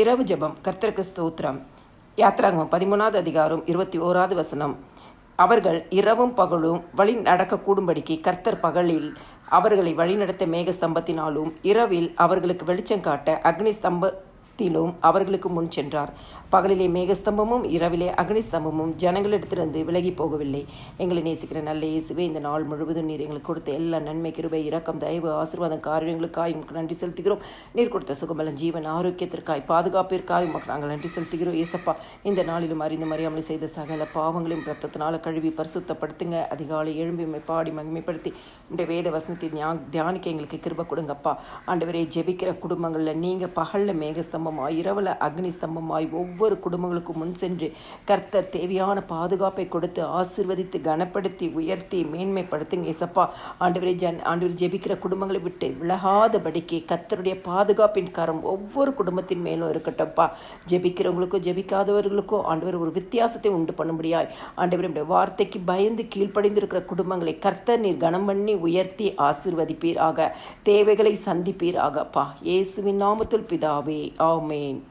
இரவு ஜெபம். கர்த்தருக்கு ஸ்தோத்திரம். யாத்ராங்கம் பதிமூணாவது அதிகாரம் இருபத்தி ஓராவது வசனம். அவர்கள் இரவும் பகலும் வழி நடக்கக்கூடும்படிக்கு கர்த்தர் பகலில் அவர்களை வழிநடத்த மேக ஸ்தம்பத்தினாலும் இரவில் அவர்களுக்கு வெளிச்சம் காட்ட அக்னி ஸ்தம்ப திலும் அவர்களுக்கு முன் சென்றார். பகலிலே மேகஸ்தம்பமும் இரவிலே அக்னிஸ்தம்பமும் ஜனங்களிடத்திலிருந்து விலகி போகவில்லை. எங்களை நேசிக்கிற நல்ல இயேசுவே இந்த நாள் முழுவதும் நீர் எங்களுக்கு கொடுத்த எல்லா நன்மை கிருபை இரக்கம் தயவு ஆசீர்வாதம் காரியங்களுக்காய் உமக்கு நன்றி செலுத்துகிறோம். நீர் கொடுத்த சுகமலம் ஜீவன் ஆரோக்கியத்திற்காய் பாதுகாப்பிற்காய் உமக்கு நாங்கள் நன்றி செலுத்துகிறோம். ஏசப்பா இந்த நாளிலும் அறிந்து மறியாமல் செய்த சகல பாவங்களையும் ரத்தத்தினால் கழுவி பரிசுத்தப்படுத்துங்க. அதிகாலை எழும்பி பாடி மகிமைப்படுத்தி உடைய வேத வசனத்தை தியானிக்க எங்களுக்கு கிருப கொடுங்கப்பா. ஆண்டவரே ஜெபிக்கிற குடும்பங்களில் நீங்கள் பகலில் ஸ்தம்பமாய் இரவில் அக்னி ஸ்தம்பமாய் ஒவ்வொரு குடும்பங்களுக்கும் முன் சென்று கர்த்தர் தேவையான பாதுகாப்பை கொடுத்து ஆசிர்வதித்து கனப்படுத்தி உயர்த்தி மேன்மைப்படுத்துங்க இசப்பா ஆண்டவரை ஜன் ஆண்டவர் ஜெபிக்கிற குடும்பங்களை விட்டு விலகாதபடிக்கு கர்த்தருடைய பாதுகாப்பின் கரம் ஒவ்வொரு குடும்பத்தின் மேலும் இருக்கட்டும்ப்பா. ஜெபிக்கிறவங்களுக்கும் ஜெபிக்காதவர்களுக்கும் ஆண்டவர் ஒரு வித்தியாசத்தை உண்டு பண்ண முடியாய் ஆண்டவருடைய வார்த்தைக்கு பயந்து கீழ்ப்படைந்திருக்கிற குடும்பங்களை கர்த்தர் நீர் கனம் பண்ணி உயர்த்தி ஆசிர்வதிப்பீராக தேவைகளை சந்திப்பீராகப்பா. இயேசுவின் நாமத்தில் பிதாவே all mean